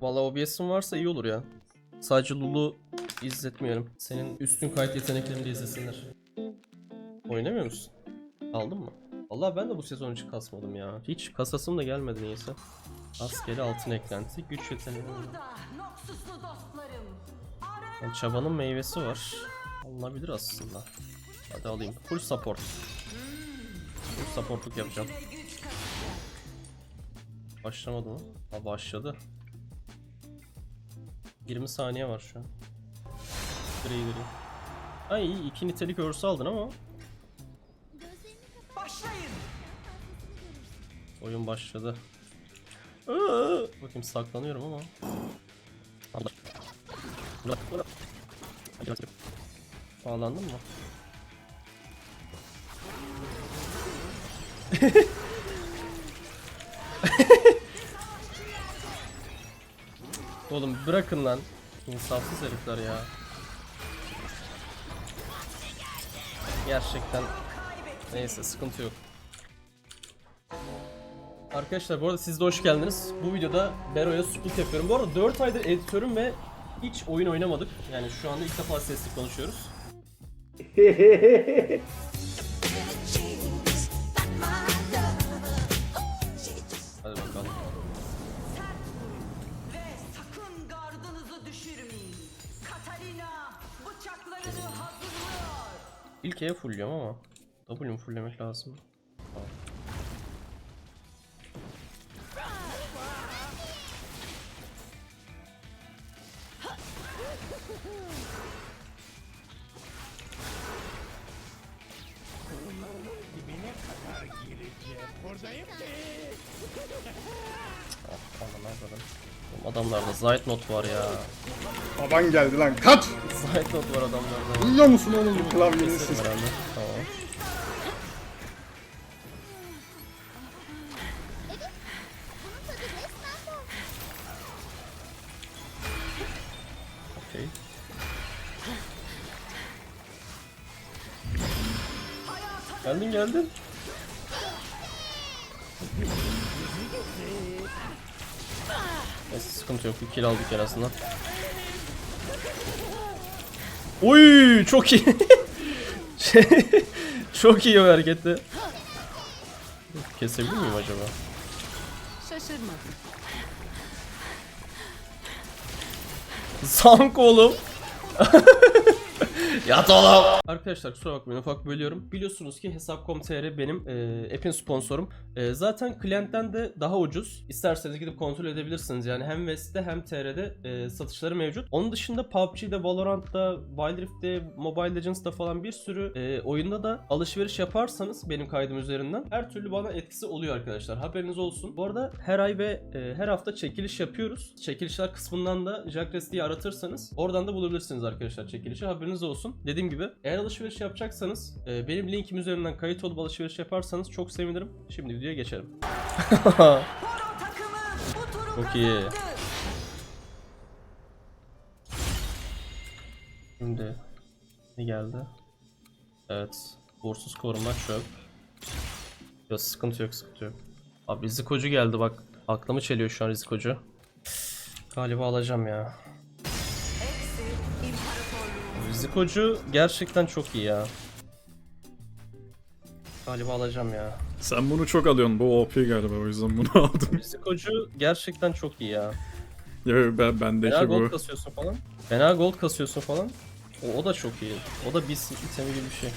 Valla OBS'in varsa iyi olur ya. Sadece Lulu izletmeyelim. Senin üstün kayıt yeteneklerini de izlesinler. Oynamıyor musun? Aldın mı? Valla ben de bu sezon hiç kasmadım ya. Hiç kasasım da gelmedi niyeyse. Askeri altın eklenti, güç yeteneği. Yani çabanın meyvesi var. Alınabilir aslında. Hadi alayım. Full support. Full supportluk yapacağım. Başlamadı mı? Ha başladı. 20 saniye var şu an. Gri gri. Ay iyi iki nitelik örsü aldın ama Başlayın. oyun başladı. Aa! Bakayım saklanıyorum ama. Allah. Bağlandın mı? Oğlum bırakın lan. İnsafsız herifler ya. Gerçekten neyse sıkıntı yok. Arkadaşlar bu arada siz de hoş geldiniz. Bu videoda Bero'ya split yapıyorum. Bu arada 4 aydır editörüm ve hiç oyun oynamadık. Yani şu anda ilk defa sesli konuşuyoruz. İlk E fullüyorum ama W'mu fulllemek lazım. Ah, aman Allah'ım. Oğlum Adamlarda Zayt not var ya. Baban geldi lan kaç! Zayt not var adamlarda. Duyuyor musun oğlum bu klavyenin sesi? Tamam. Okey. Geldin geldin. Neyse sıkıntı yok. Bir kill aldık en azından. Oy çok iyi. Şey, çok iyi o hareketi. Kesebilir miyim acaba? Şaşırma. Zank oğlum. Yat oğlum. Arkadaşlar kusura bakmayın ufak bölüyorum. Biliyorsunuz ki Hesap.com.tr benim e, app'in sponsorum. E, zaten klientten de daha ucuz. İsterseniz gidip kontrol edebilirsiniz. Yani hem West'te hem TR'de e, satışları mevcut. Onun dışında PUBG'de, Valorant'ta, Wild Rift'te, Mobile Legends'ta falan bir sürü e, oyunda da alışveriş yaparsanız benim kaydım üzerinden her türlü bana etkisi oluyor arkadaşlar. Haberiniz olsun. Bu arada her ay ve e, her hafta çekiliş yapıyoruz. Çekilişler kısmından da Jackres diye aratırsanız oradan da bulabilirsiniz arkadaşlar çekilişi. Haberiniz olsun. Dediğim gibi eğer alışveriş yapacaksanız e, benim linkim üzerinden kayıt olup alışveriş yaparsanız çok sevinirim. Şimdi videoya geçelim. Çok iyi. Şimdi ne geldi? Evet. Uğursuz koruma çöp. Yok sıkıntı yok sıkıntı yok. Abi rizikocu geldi bak. Aklımı çeliyor şu an rizikocu. Galiba alacağım ya. Rizikocu gerçekten çok iyi ya. Galiba alacağım ya. Sen bunu çok alıyorsun. Bu OP galiba o yüzden bunu aldım. Rizikocu gerçekten çok iyi ya. ya ben Fena bendeki gold bu. kasıyorsun falan. Fena gold kasıyorsun falan. O, o da çok iyi. O da bir itemi gibi bir şey.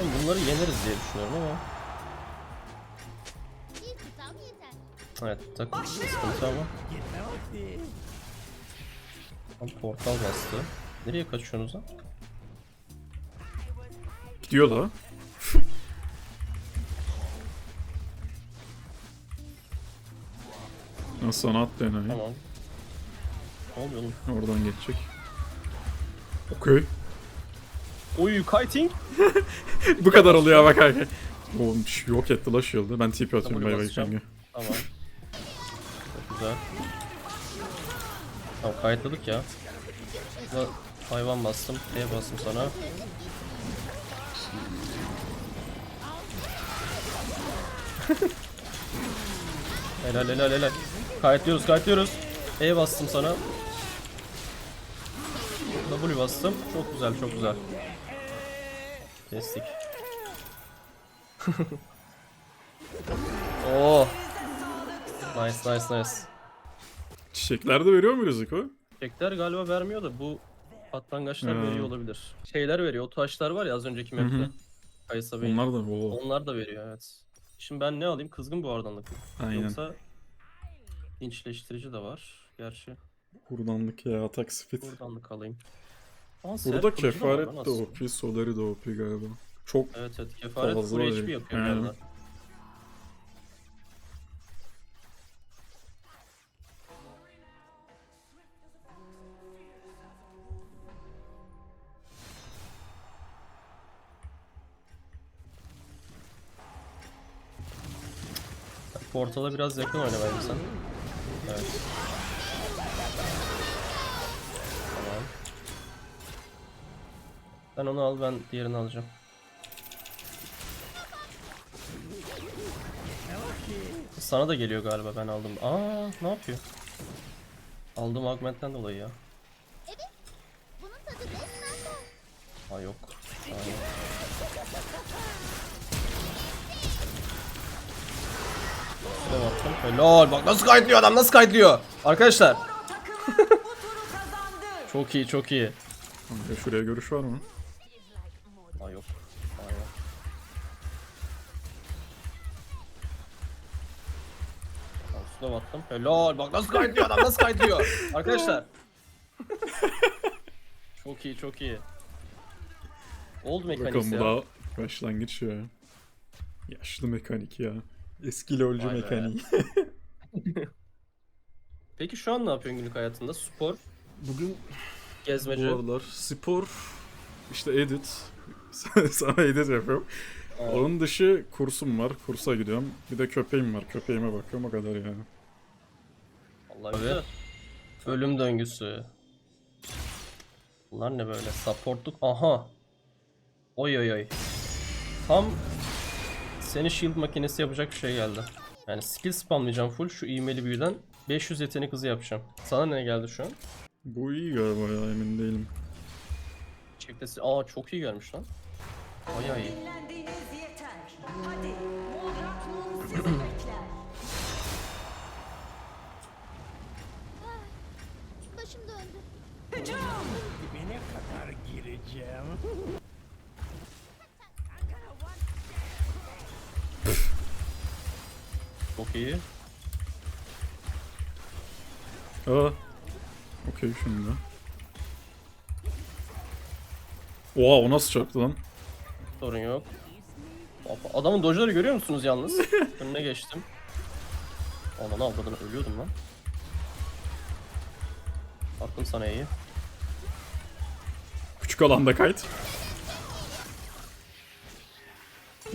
Oğlum bunları yeneriz diye düşünüyorum ama. Evet takım sıkıntı ama. Tam portal bastı. Nereye kaçıyorsunuz lan? Gidiyor da. Nasıl sana attı enayi. Tamam. Ne oluyor oğlum? Oradan geçecek. Okey. Oy kiting. Bu kadar oluyor bak kanka. Oğlum şş, yok etti la shield'ı. Ben TP atıyorum bay bay kanka. Tamam. Çok güzel. Tamam kayıtladık ya. Hayvan bastım. E bastım sana. helal helal helal. Kayıtlıyoruz kayıtlıyoruz. E bastım sana. W bastım. Çok güzel, çok güzel. Kestik. Oo. Nice, nice, nice. Çiçekler de veriyor mu Riziko? Çekler galiba vermiyor da bu patlangaçlar Ha. veriyor olabilir. Şeyler veriyor. O taşlar var ya az önceki map'te. hı. Kayısa Bey. Onlar da o. Onlar da veriyor evet. Şimdi ben ne alayım? Kızgın buhardanlık mı? Aynen. Yoksa dinçleştirici de var. Gerçi Buradanlık ya atak speed. buradanlık alayım. Ama Burada Serap kılıcı da var kefaret de aslında. OP, Solari de OP galiba. Çok Evet evet kefaret Fazla full HP ya. yapıyor bir Aynen. arada. Portala biraz yakın oyna bence sen. Evet. Tamam. Sen onu al ben diğerini alacağım. Sana da geliyor galiba ben aldım. Aa ne yapıyor? Aldım augmentten dolayı ya. Aa yok. Aa, yok. Şuna baktım. Helal bak nasıl kayıtlıyor adam nasıl kayıtlıyor. Arkadaşlar. Çok iyi çok iyi. Kanka şuraya görüş var mı? Aa yok. Aa yok. Tamam, Şuna baktım. Helal bak nasıl kayıtlıyor adam nasıl kayıtlıyor. Arkadaşlar. çok iyi çok iyi. Old mekanik Bakalım bu ya. daha başlangıç ya. Yaşlı mekanik ya. Eski lolcu Vay be. mekaniği. Peki şu an ne yapıyorsun günlük hayatında? Spor, Bugün gezmece. bu aralar spor, işte edit. Sana edit yapıyorum. Evet. Onun dışı kursum var. Kursa gidiyorum. Bir de köpeğim var. Köpeğime bakıyorum o kadar yani. Vallahi güzel. Ölüm döngüsü. Bunlar ne böyle? Supportluk. Aha. Oy oy oy. Tam seni shield makinesi yapacak bir şey geldi. Yani skill spamlayacağım full şu iğmeli büyüden 500 yetenek hızı yapacağım. Sana ne geldi şu an? Bu iyi galiba ya emin değilim. Çektesi. Aa çok iyi gelmiş lan. Bayağı iyi. Bekler. başım döndü. Hücum! Dibine kadar gireceğim. Çok iyi. Aa. Okey şimdi. Oha o nasıl çarptı lan? Sorun yok. Adamın dojları görüyor musunuz yalnız? Önüne geçtim. Ona ne avradını ölüyordum lan. Attım sana iyi. Küçük alanda kayıt.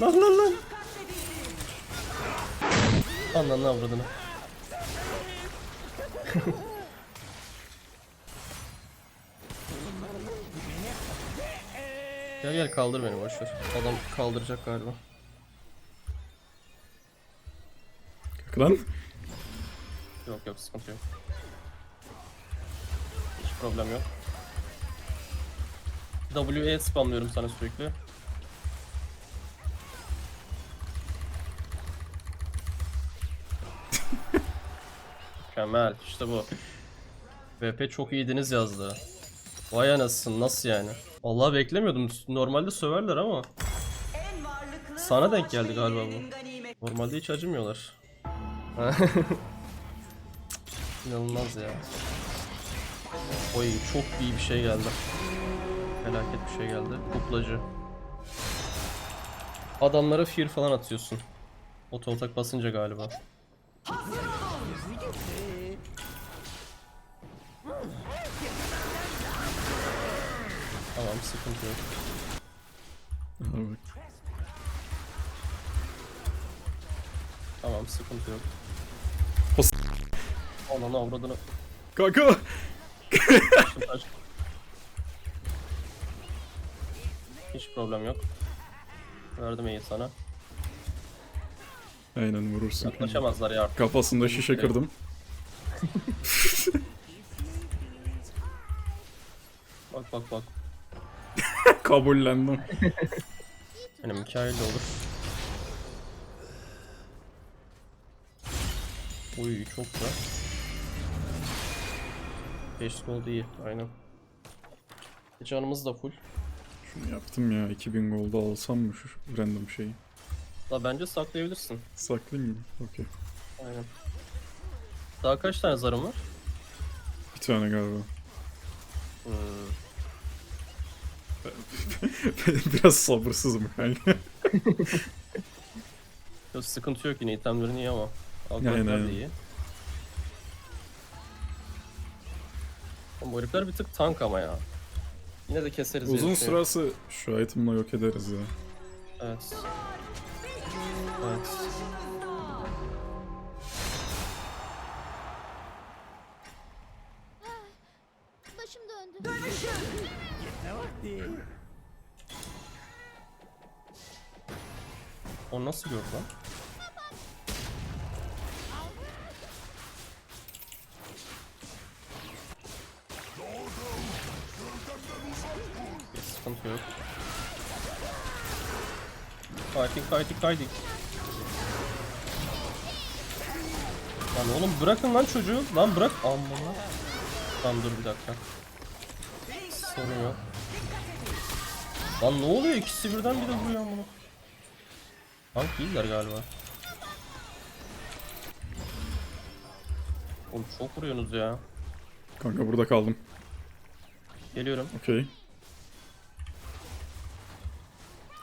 Lan lan lan. Ananı avradını. gel gel kaldır beni boşver. Adam kaldıracak galiba. Lan. Yok yok sıkıntı yok. Hiç problem yok. WE spamlıyorum sana sürekli. Mükemmel işte bu. VP çok iyiydiniz yazdı. Vay anasın nasıl yani? Vallahi beklemiyordum. Normalde söverler ama Sana denk geldi galiba bu. Normalde hiç acımıyorlar. İnanılmaz ya. Oy çok iyi bir şey geldi. Felaket bir şey geldi. Kuplacı. Adamlara fear falan atıyorsun. Oto basınca galiba. Tamam sıkıntı yok. Bak. Tamam sıkıntı yok. Pos- Ananı avradını. Kanka. Taş- taş. Hiç problem yok. Verdim iyi sana. Aynen vurursun. Yaklaşamazlar ya artık. Kafasında şişe kırdım. bak bak bak. Kabullendim. Hani Mikail de olur. Uy çok da. 5 gold iyi aynen. Canımız da full. Şunu yaptım ya 2000 gold'a alsam mı şu random şeyi? Da bence saklayabilirsin. Saklayayım mı? Okey. Aynen. Daha kaç tane zarım var? Bir tane galiba. Hmm. Biraz sabırsızım kanka. Yok, sıkıntı yok yine itemlerin iyi ama. Algoritmalar da iyi. Oğlum Bu herifler bir tık tank ama ya. Yine de keseriz. Uzun herifi. sırası şu item'la yok ederiz ya. Evet. Evet. Başım döndü. Ne vakti? O nasıl gördü lan? Bir sıkıntı yok. Fighting, fighting, fighting. Lan oğlum bırakın lan çocuğu. Lan bırak. Amma Tamam dur bir dakika. Sorun yok. Lan ne oluyor? İkisi birden bir de vuruyor bunu. Tank değiller galiba. Oğlum çok vuruyorsunuz ya. Kanka burada kaldım. Geliyorum. Okey.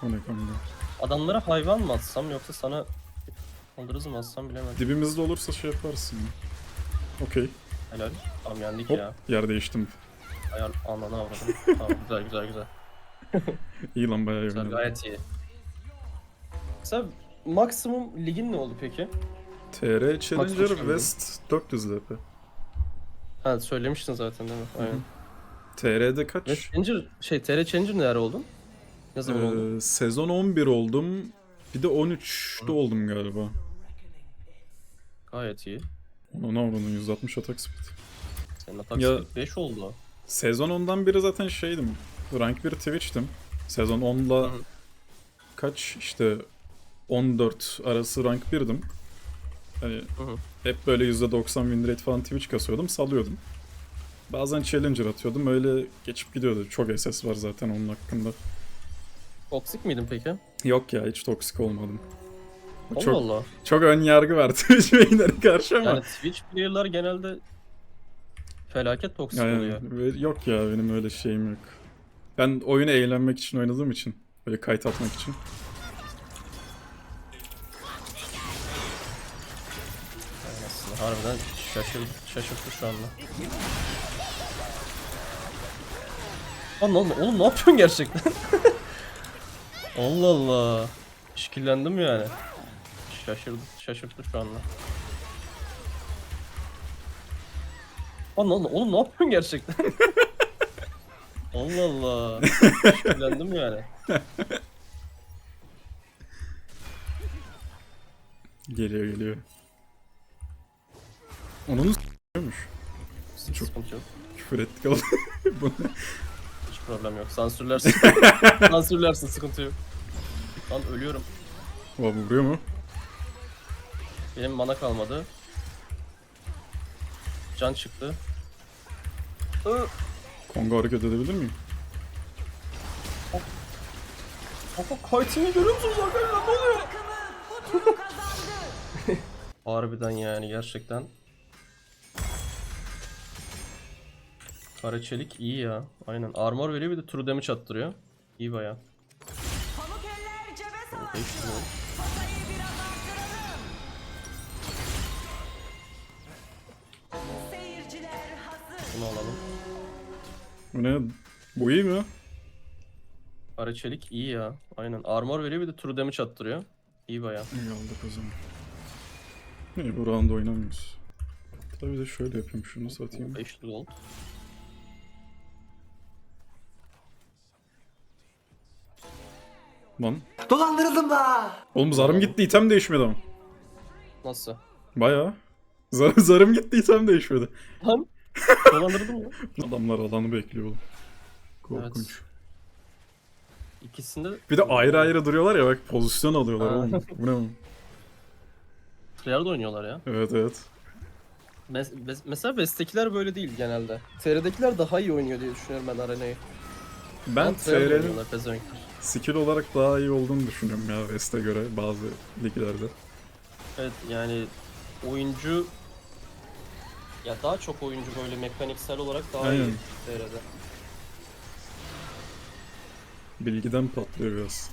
O ne kanka? Adamlara hayvan mı atsam yoksa sana kaldırız mı atsam bilemedim. Dibimizde olursa şey yaparsın. ya. Okey. Helal. Tamam yendik Hop. ya. Yer değiştim. Ayar ananı avradım. tamam güzel güzel güzel. İyi lan bayağı iyi Güzel oynadım. gayet iyi. Mesela maksimum ligin ne oldu peki? TR Challenger Max West 400 LP. Ha söylemiştin zaten değil mi? Aynen. TR'de kaç? Ve Challenger, şey TR Challenger ne ara oldun? Ne zaman oldu? Ee, sezon 11 oldum. Bir de 13'te oldum galiba. Gayet iyi. Ona ne oranın 160 atak speed. Senin atak Ya- speed 5 oldu. Sezon 10'dan beri zaten şeydim. Rank 1 Twitch'tim. Sezon 10'la Hı hı. kaç işte 14 arası rank 1'dim. Hani hı. hep böyle %90 win rate falan Twitch kasıyordum, salıyordum. Bazen challenger atıyordum, öyle geçip gidiyordu. Çok SS var zaten onun hakkında. Toksik miydin peki? Yok ya hiç toksik olmadım. Allah çok Allah. çok ön yargı var Twitch main'lere karşı ama. Yani Twitch player'lar genelde felaket toksik Yani, oluyor. yok ya benim öyle şeyim yok. Ben oyunu eğlenmek için oynadığım için. Böyle kayıt atmak için. Harbiden şaşırdı, şaşırttı şu anda. Lan oğlum, oğlum ne yapıyorsun gerçekten? Allah Allah. İşkillendim yani. Şaşırdı, şaşırttı şu anda. Lan oğlum, oğlum ne yapıyorsun gerçekten? Allah Allah. İşkillendim yani. Geliyor geliyor. Onun s**yormuş. Çok- Sıkıntı yok. Küfür ettik oğlum. Bu ne? Hiç problem yok. Sansürlersin. Sansürlersin sıkıntı yok. Lan ölüyorum. Oha vuruyor mu? Benim mana kalmadı. Can çıktı. Hı. Kongo hareket edebilir miyim? Kanka kaytını görüyor musunuz arkadaşlar? Ne oluyor? Bu turu kazandı. Harbiden yani gerçekten. Kara çelik iyi ya. Aynen. Armor veriyor bir de true damage attırıyor. İyi baya. Bunu alalım. Bu ne? Bu iyi mi? Kara çelik iyi ya. Aynen. Armor veriyor bir de true damage attırıyor. İyi baya. İyi aldık o zaman. İyi bu round oynamıyoruz. Tabii de şöyle yapayım şunu satayım. 500 gold. Lan. Dolandırıldım da. Oğlum zarım gitti item değişmedi ama. Nasıl? Baya. Zar zarım gitti item değişmedi. Lan. Dolandırdın mı? Adamlar alanı bekliyor oğlum. Korkunç. İkisinde Bir de ayrı ayrı duruyorlar ya bak pozisyon alıyorlar Ha. oğlum. Bu ne oğlum? Triarda oynuyorlar ya. Evet evet. Mes- mes- mesela West'tekiler böyle değil genelde. TR'dekiler daha iyi oynuyor diye düşünüyorum ben arenayı. Ben TR'nin. Skill olarak daha iyi olduğunu düşünüyorum ya West'e göre bazı liglerde. Evet yani oyuncu ya daha çok oyuncu böyle mekaniksel olarak daha Aynen. iyi TR'de. Bilgiden patlıyor biraz.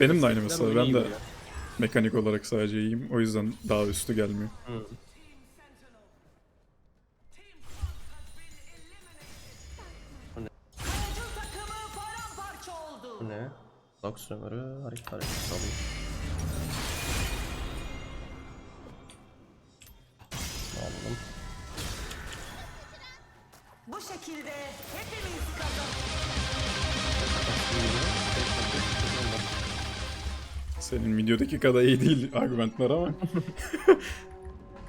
Benim de aynı mesela, ben de-. Mekanik olarak sadece iyiyim. O yüzden daha üstü gelmiyor. Hı. Bak sömürü hareket hareket alayım. Aldım. Bu şekilde hepimiz kazandık. Senin videodaki kadar iyi değil argümanlar ama.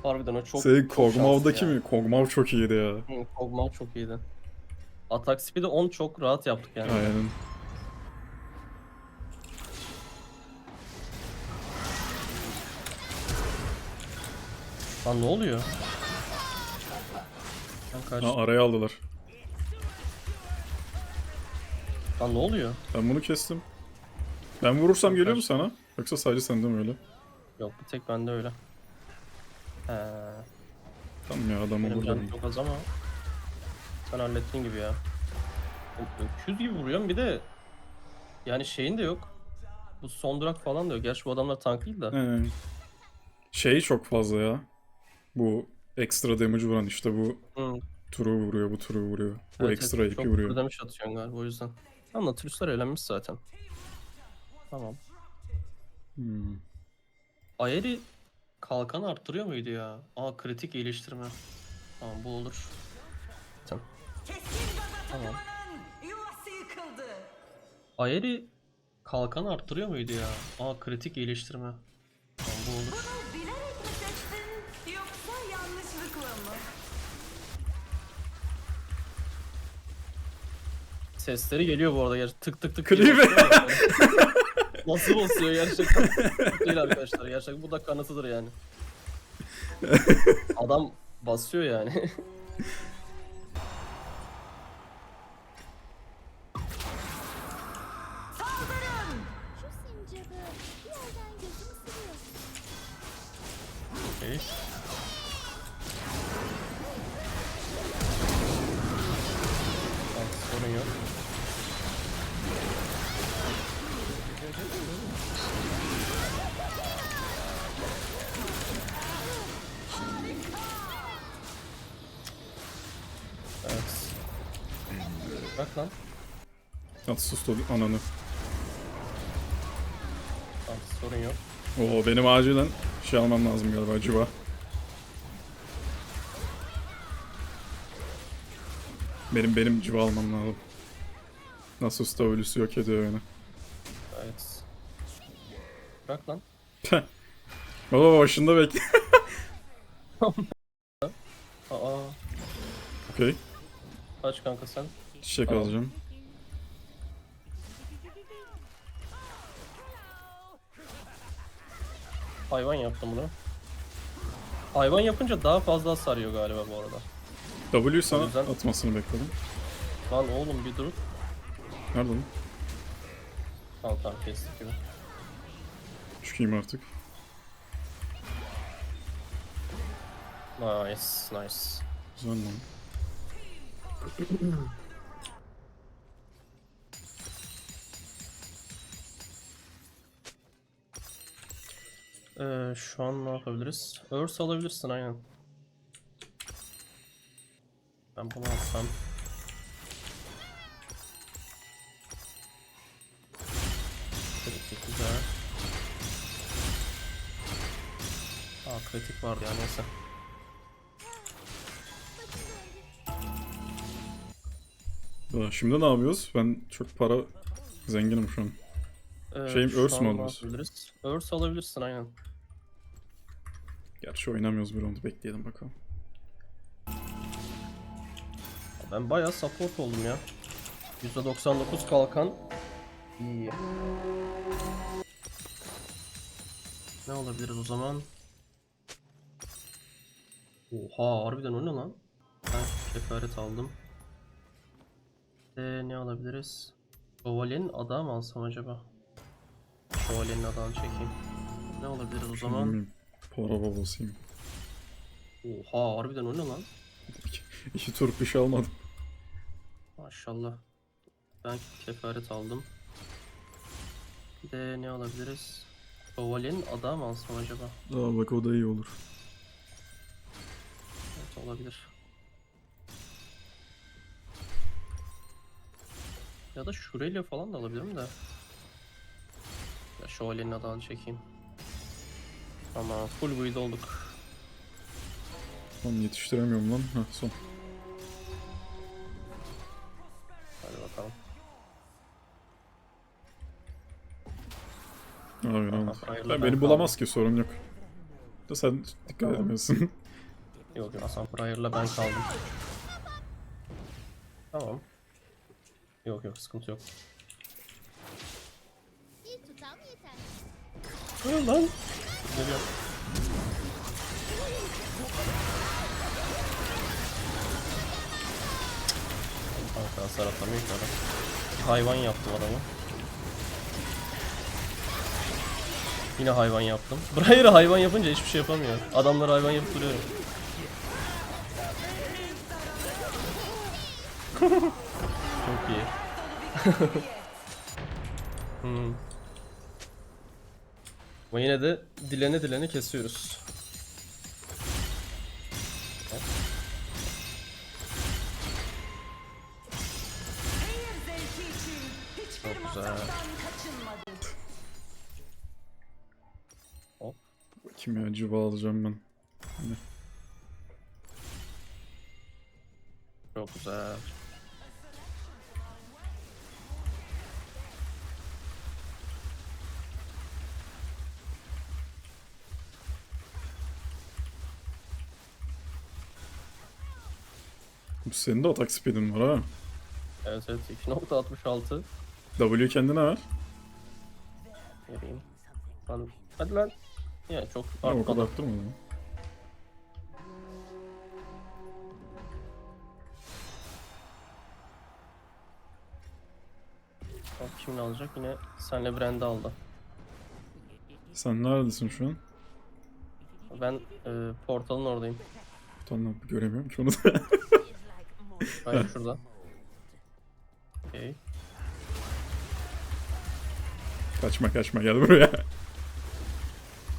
Harbiden o çok Senin çok Kog'Maw'daki mi? Kog'Maw çok iyiydi ya. Kog'Maw çok iyiydi. Atak speed'i 10 çok rahat yaptık yani. Aynen. Lan ne oluyor? Lan karşı... Araya aldılar. Lan ne oluyor? Ben bunu kestim. Ben vurursam geliyor mu sana? Yoksa sadece sende mi öyle? Yok bir tek bende öyle. He, Tamam ya adamı benim vurdum. çok az ama sen hallettiğin gibi ya. Öküz gibi vuruyorum bir de yani şeyin de yok. Bu son durak falan da yok. Gerçi bu adamlar tank değil de. Ee, şey çok fazla ya. Bu ekstra damage vuran işte bu Hı, turu vuruyor, bu turu vuruyor. Bu evet, ekstra evet, ipi çok vuruyor. ödemiş atıyorsun galiba o yüzden. Ama Natürüsler eğlenmiş zaten. Tamam. Hmm. Ayeri kalkan arttırıyor muydu ya? Aa kritik iyileştirme. Tamam bu olur. Tamam. Tamam. takımının yuvası yıkıldı. Ayeri kalkan arttırıyor muydu ya? Aa kritik iyileştirme. Tamam bu olur. Sesleri geliyor bu arada gerçi tık tık tık. diye Klibi. basıyor yani. Nasıl basıyor gerçekten? Değil arkadaşlar gerçekten bu da kanıtıdır yani. Adam basıyor yani. Saldırın! Şu sincabı bir yerden gözüm ısırıyor. Okey. At sus da ananı. Tamam, sorun yok. Oo benim acilen şey almam lazım galiba civa. Benim benim civa almam lazım. Nasus da ölüsü yok ediyor beni. Evet. Bırak lan. Baba başında bekle. Aa, Okey. kaç kanka sen? Çiçek Tamam. alacağım. Hayvan yaptım bunu. Hayvan yapınca daha fazla sarıyor galiba bu arada. W sana yüzden- atmasını bekledim. Lan oğlum bir dur. Nerede lan? Tamam tamam kestik gibi. Çıkayım artık. Nice nice. Güzel lan. Ee, şu an ne yapabiliriz? Örs alabilirsin aynen. Ben bunu alsam. Kritik güzel. Aa kritik vardı ya neyse. Daha şimdi ne yapıyoruz? Ben çok para zenginim şu an. Ee, Şeyim, şu örs an ne alıyoruz? yapabiliriz? Örs alabilirsin aynen. Gerçi oynamıyoruz bir round bekleyelim bakalım. Ben bayağı support oldum ya. %99 kalkan. İyi. Ne olabiliriz o zaman? Oha harbiden o ne lan? Ben kefaret aldım. Ee, ne alabiliriz? Şövalyenin adağı mı alsam acaba? Şövalyenin adağını çekeyim. Ne olabiliriz o zaman? Hmm, Para babasıyım. Oha harbiden o ne lan? İki, iki tur şey almadım. Maşallah. Ben kefaret aldım. Bir de ne alabiliriz? Şövalyenin adağı mı alsam acaba? Aa bak o da iyi olur. Evet olabilir. Ya da şurayla falan da alabilirim de. Ya şövalyenin adağını çekeyim. Ama full build olduk. Lan yetiştiremiyorum lan. Heh son. Hadi bakalım. Abi hayırlı Ben ben beni bulamaz ki sorun yok. Da sen dikkat edemiyorsun. Yok yok Hasan Pryor'la ben kaldım. Tamam. Yok yok sıkıntı yok. Bir tutam yeter. Hayır lan. Geliyorum. Kanka hasar atamıyor ki adam. Hayvan yaptım adamı. Yine hayvan yaptım. Briar'ı hayvan yapınca hiçbir şey yapamıyor. Adamları hayvan yapıp duruyorum. Çok iyi. hmm. Ama yine de dilene dilene kesiyoruz. Çok güzel. Kimyacı bağlayacağım ben. Çok güzel. Senin de atak speed'in var ha. Evet evet 2.66 W kendine ver. vereyim. Lan, hadi lan. Ya çok Ha, o artmadı. kadar arttırma lan. Bak Kimin alacak? Yine senle Brand'i aldı. Sen neredesin şu an? Ben e, portalın oradayım. Utanma göremiyorum ki onu da. Hayır şurada. Okey. kaçma kaçma gel buraya.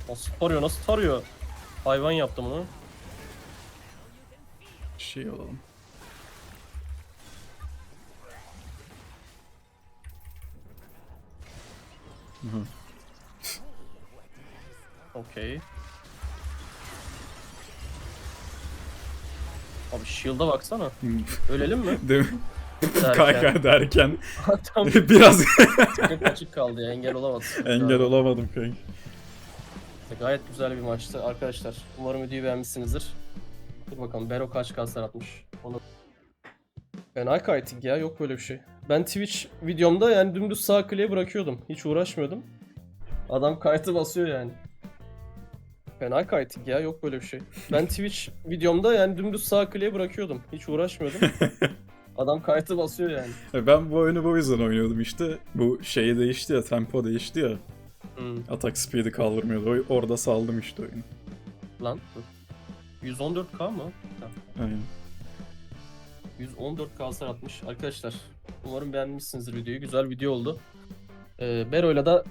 Nasıl tarıyor nasıl tarıyor? Hayvan yaptım onu. Şey alalım. Aha. Okey. Abi shield'a baksana. Ölelim mi? Değil mi? Derken. Kay kay derken Tam biraz açık kaldı ya engel olamadım. engel olamadım kanka. Gayet güzel bir maçtı arkadaşlar. Umarım videoyu beğenmişsinizdir. Dur bakalım Bero kaç kaslar atmış. Onu... Fena kiting ya yok böyle bir şey. Ben Twitch videomda yani dümdüz sağ kliğe bırakıyordum. Hiç uğraşmıyordum. Adam kayıtı basıyor yani. Fena kiting ya yok böyle bir şey. Ben Twitch videomda yani dümdüz sağ kliğe bırakıyordum. Hiç uğraşmıyordum. Adam kayıtı basıyor yani. Ben bu oyunu bu yüzden oynuyordum işte. Bu şey değişti ya, tempo değişti ya. Hmm. Atak speed'i kaldırmıyordu. Orada saldım işte oyunu. Lan dur. 114k mı? Aynen. 114k hasar atmış. Arkadaşlar umarım beğenmişsinizdir videoyu. Güzel video oldu. Ee, Bero'yla da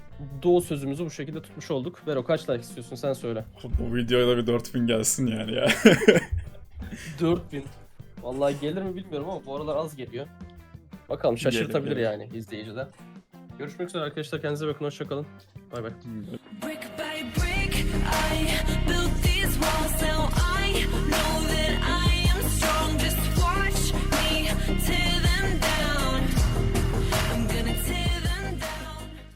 doğu sözümüzü bu şekilde tutmuş olduk. Bero kaç like istiyorsun sen söyle. Bu videoya da bir 4000 gelsin yani ya. 4000. Vallahi gelir mi bilmiyorum ama bu aralar az geliyor. Bakalım şaşırtabilir gelir. yani izleyiciden. Görüşmek üzere arkadaşlar. Kendinize bakın. Hoşçakalın. Bay bay. Brick by brick, I built these walls. Now I know